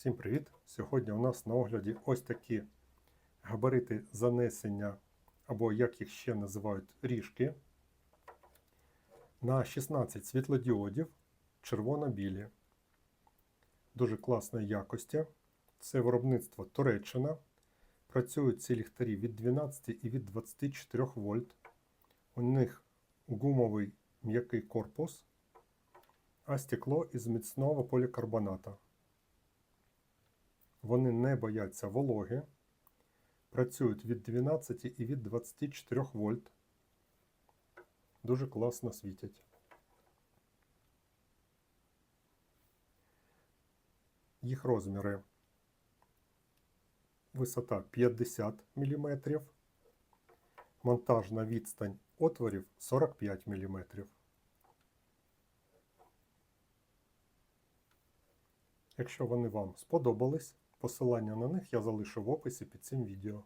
Всім привіт! Сьогодні у нас на огляді ось такі габарити занесення, або як їх ще називають ріжки. На 16 світлодіодів червоно-білі. Дуже класної якості. Це виробництво Туреччина. Працюють ці ліхтарі від 12 і від 24 вольт. У них гумовий м'який корпус, а стекло із міцного полікарбоната. Вони не бояться вологи, працюють від 12 і від 24 вольт. Дуже класно світять. Їх розміри висота 50 мм, монтажна відстань отворів 45 мм. Якщо вони вам сподобались, посилання на них я залишу в описі під цим відео.